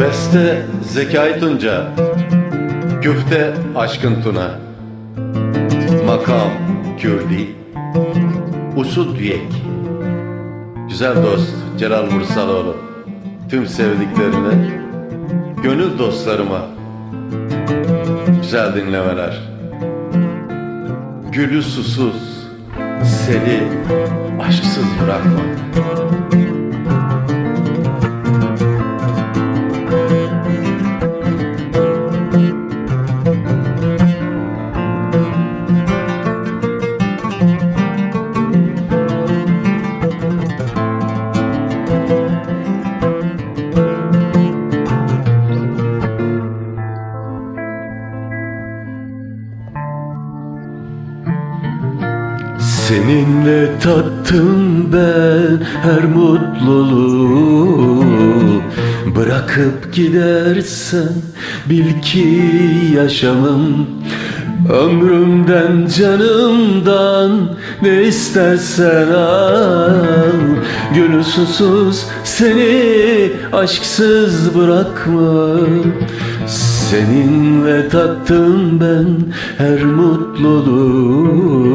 Beste Zekai Tunca. Güfte Aşkın Tuna. Makam Kürdi. Usul Düyek Güzel dost Celal Vursaloğlu Tüm sevdiklerine Gönül dostlarıma Güzel dinlemeler. Gülü susuz Seni aşksız bırakma Seninle tattım ben her mutluluğu. Bırakıp gidersen bil ki yaşamım. Ömrümden canımdan ne istersen al. Gönül susuz seni aşksız bırakma. Seninle tattım ben her mutluluğu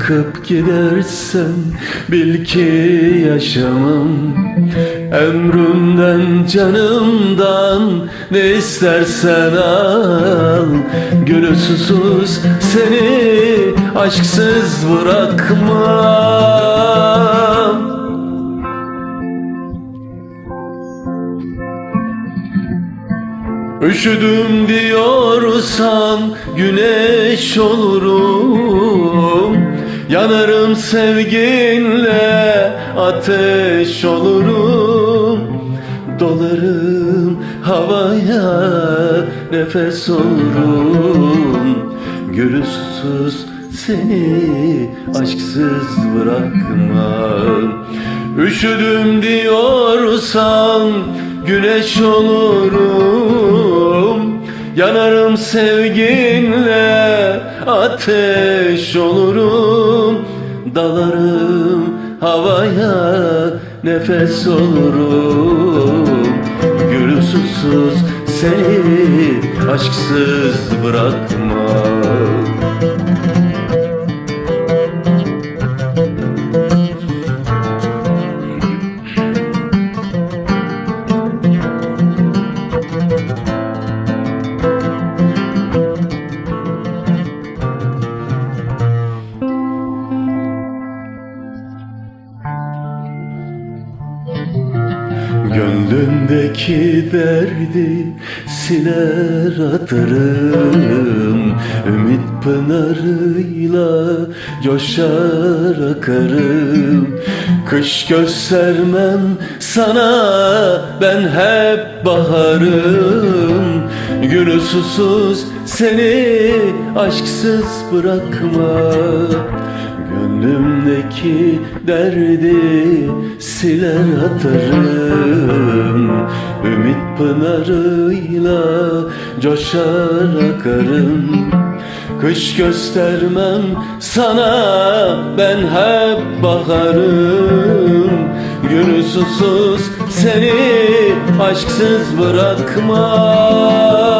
Bırakıp gidersen bil ki yaşamam. Ömrümden canımdan ne istersen al. Gönül susuz seni aşksız bırakmam. Üşüdüm diyorsan güneş olurum Yanarım sevginle ateş olurum. Dolarım havaya nefes olurum. Gülüsüz seni aşksız bırakmam. Üşüdüm diyorsan güneş olurum Yanarım sevginle ateş olurum. Dalarım havaya nefes olurum. Gül susuz seni aşksız bırakmam Gönlümdeki derdi siler atarım. Ümit pınarıyla coşar akarım. Kış göstermem sana ben hep baharım. Günü susuz seni aşksız bırakma Gönlümdeki derdi siler atarım. Ümit pınarıyla coşar akarım. Kış göstermem sana ben hep baharım Günü susuz seni aşksız bırakmam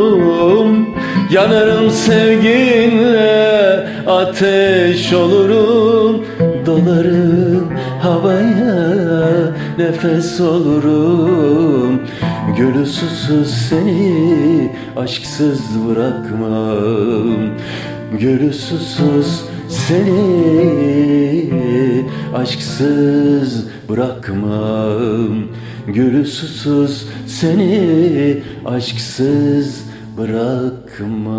Yanarım sevginle ateş olurum Dolarım havaya nefes olurum. Gölü susuz seni aşksız bırakmam. Gölü susuz seni aşksız bırakmam. Gölü susuz seni aşksız bırakmam